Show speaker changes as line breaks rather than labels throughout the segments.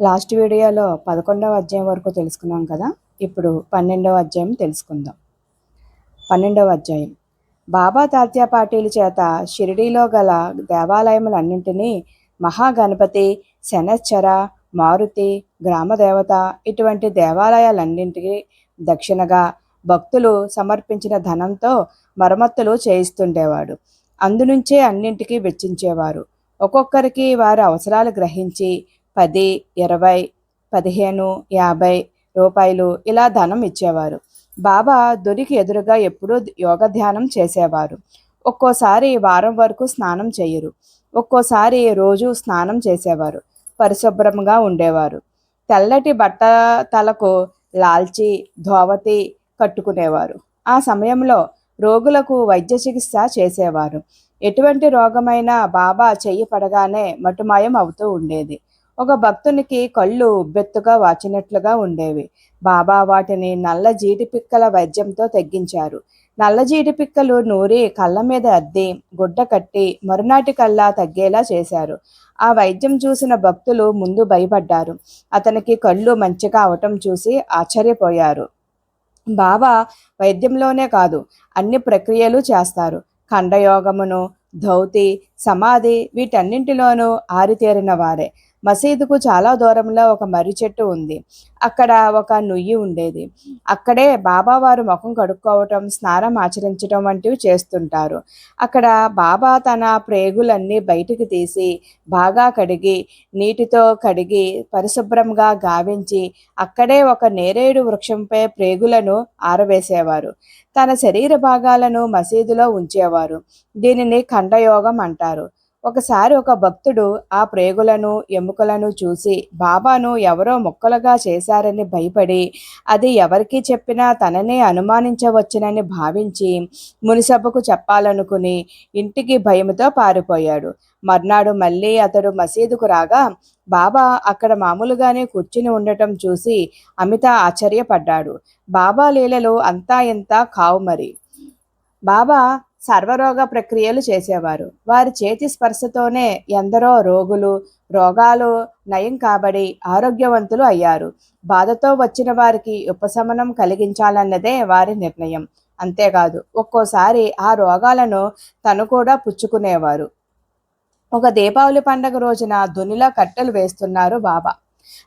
Last వీడియోలో పదకొండవ అధ్యాయం వరకు తెలుసుకున్నాం కదా. ఇప్పుడు పన్నెండవ అధ్యాయం తెలుసుకుందాం. పన్నెండవ అధ్యాయం. బాబా తాత్యా పాటీల చేత షిరిడీలో గల దేవాలయములన్నింటినీ మహాగణపతి శనశ్చర మారుతి గ్రామదేవత ఇటువంటి దేవాలయాలన్నింటికి దక్షిణగా భక్తులు సమర్పించిన ధనంతో మరమ్మతులు చేయిస్తుండేవాడు. అందునుంచే అన్నింటికీ వెచ్చించేవారు. ఒక్కొక్కరికి వారి అవసరాలు గ్రహించి పది ఇరవై పదిహేను యాభై రూపాయలు ఇలా ధనం ఇచ్చేవారు. బాబా దొరికి ఎదురుగా ఎప్పుడూ యోగ ధ్యానం చేసేవారు. ఒక్కోసారి వారం వరకు స్నానం చేయరు. ఒక్కోసారి రోజు స్నానం చేసేవారు. పరిశుభ్రంగా ఉండేవారు. తెల్లటి బట్ట తలకు లాల్చి ధోవతి కట్టుకునేవారు. ఆ సమయంలో రోగులకు వైద్య చికిత్స చేసేవారు. ఎటువంటి రోగమైనా బాబా చెయ్యి పడగానే మటుమాయం అవుతూ ఉండేది. ఒక భక్తునికి కళ్ళు ఉబ్బెత్తుగా వాచినట్లుగా ఉండేవి. బాబా వాటిని నల్ల జీడిపిక్కల వైద్యంతో తగ్గించారు నల్ల జీడిపిక్కలు నూరి కళ్ళ మీద అద్ది గుడ్డ కట్టి మరునాటి కల్లా తగ్గేలా చేశారు. ఆ వైద్యం చూసిన భక్తులు ముందు భయపడ్డారు. అతనికి కళ్ళు మంచిగా అవటం చూసి ఆశ్చర్యపోయారు. బాబా వైద్యంలోనే కాదు అన్ని ప్రక్రియలు చేస్తారు. ఖండయోగమును ధౌతి సమాధి వీటన్నింటిలోనూ ఆరితేరిన వారే. మసీదుకు చాలా దూరంలో ఒక మర్రి చెట్టు ఉంది. అక్కడ ఒక నుయ్యి ఉండేది. అక్కడే బాబావారు ముఖం కడుక్కోవటం స్నానం ఆచరించటం వంటివి చేస్తుంటారు. అక్కడ బాబా తన ప్రేగులన్నీ బయటికి తీసి బాగా కడిగి నీటితో కడిగి పరిశుభ్రంగా గావించి అక్కడే ఒక నేరేడు వృక్షంపై ప్రేగులను ఆరవేసేవారు. తన శరీర భాగాలను మసీదులో ఉంచేవారు. దీనిని ఖండయోగం అంటారు. ఒకసారి ఒక భక్తుడు ఆ ప్రేగులను ఎముకలను చూసి బాబాను ఎవరో మొక్కలుగా చేశారని భయపడి అది ఎవరికి చెప్పినా తననే అనుమానించవచ్చునని భావించి మునిసభకు చెప్పాలనుకుని ఇంటికి భయంతో పారిపోయాడు. మర్నాడు మళ్ళీ అతడు మసీదుకు రాగా బాబా అక్కడ మామూలుగానే కూర్చుని ఉండటం చూసి అమిత ఆశ్చర్యపడ్డాడు. బాబా లీలలు అంతా ఇంత కావు మరి. బాబా సర్వరోగ ప్రక్రియలు చేసేవారు. వారి చేతి స్పర్శతోనే ఎందరో రోగులు రోగాలు నయం కాబడి ఆరోగ్యవంతులు అయ్యారు. బాధతో వచ్చిన వారికి ఉపశమనం కలిగించాలన్నదే వారి నిర్ణయం. అంతేకాదు ఒక్కోసారి ఆ రోగాలను తను కూడా పుచ్చుకునేవారు. ఒక దీపావళి పండగ రోజున దునిలా కట్టెలు వేస్తున్నారు బాబా.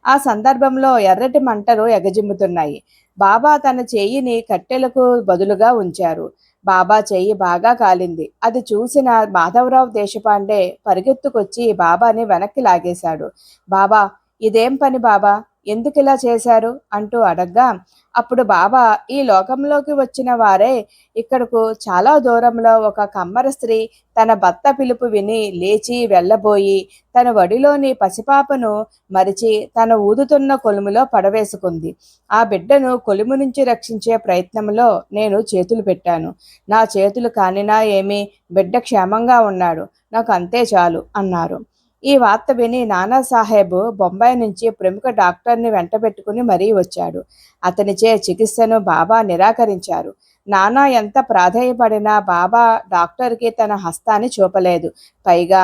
ఆ సందర్భంలో ఎర్రటి మంటలు ఎగజిమ్ముతున్నాయి. బాబా తన చేయిని కట్టెలకు బదులుగా ఉంచారు. బాబా చెయ్యి బాగా కాలింది. అది చూసిన మాధవరావు దేశపాండే పరిగెత్తుకొచ్చి బాబాని వెనక్కి లాగేశాడు. బాబా ఇదేం పని బాబా? ఎందుకు ఇలా చేశారు? అంటూ అడగ్గా అప్పుడు బాబా ఈ లోకంలోకి వచ్చిన వారే ఇక్కడకు చాలా దూరంలో ఒక కమ్మర స్త్రీ తన భర్త పిలుపు విని లేచి వెళ్ళబోయి తన వడిలోని పసిపాపను మరిచి తన ఊదుతున్న కొలుములో పడవేసుకుంది. ఆ బిడ్డను కొలుము నుంచి రక్షించే ప్రయత్నంలో నేను చేతులు పెట్టాను. నా చేతులు కానినా ఏమి? బిడ్డ క్షేమంగా ఉన్నాడు. నాకు అంతే చాలు అన్నారు. ఈ వార్త విని నానాసాహెబ్ బొంబాయి నుంచి ప్రముఖ డాక్టర్ని వెంటబెట్టుకుని మరీ వచ్చాడు. అతనిచే చికిత్సను బాబా నిరాకరించారు. నానా ఎంత ప్రాధేయపడినా బాబా డాక్టర్కి తన హస్తాన్ని చూపలేదు. పైగా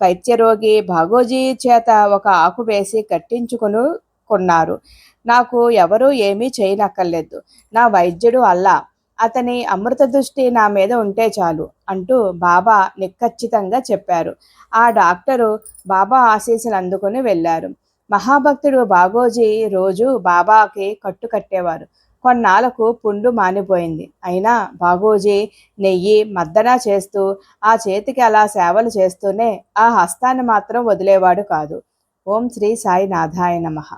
పైత్యరోగి భాగోజీ చేత ఒక ఆకు వేసి కట్టించుకును కొన్నారు. నాకు ఎవరూ ఏమీ చేయనక్కర్లేదు. నా వైద్యుడు అల్లా. అతని అమృత దృష్టి నా మీద ఉంటే చాలు అంటూ బాబా నిక్కచ్చితంగా చెప్పారు. ఆ డాక్టరు బాబా ఆశీస్సులు అందుకుని వెళ్ళారు. మహాభక్తుడు బాగోజీ రోజు బాబాకి కట్టు కట్టేవారు. కొన్నాళ్ళకు పుండు మానిపోయింది. అయినా బాగోజీ నెయ్యి మద్దన చేస్తూ ఆ చేతికి అలా సేవలు చేస్తూనే ఆ హస్తాన్ని మాత్రం వదిలేవాడు కాదు. ఓం శ్రీ సాయి నాథాయ నమః.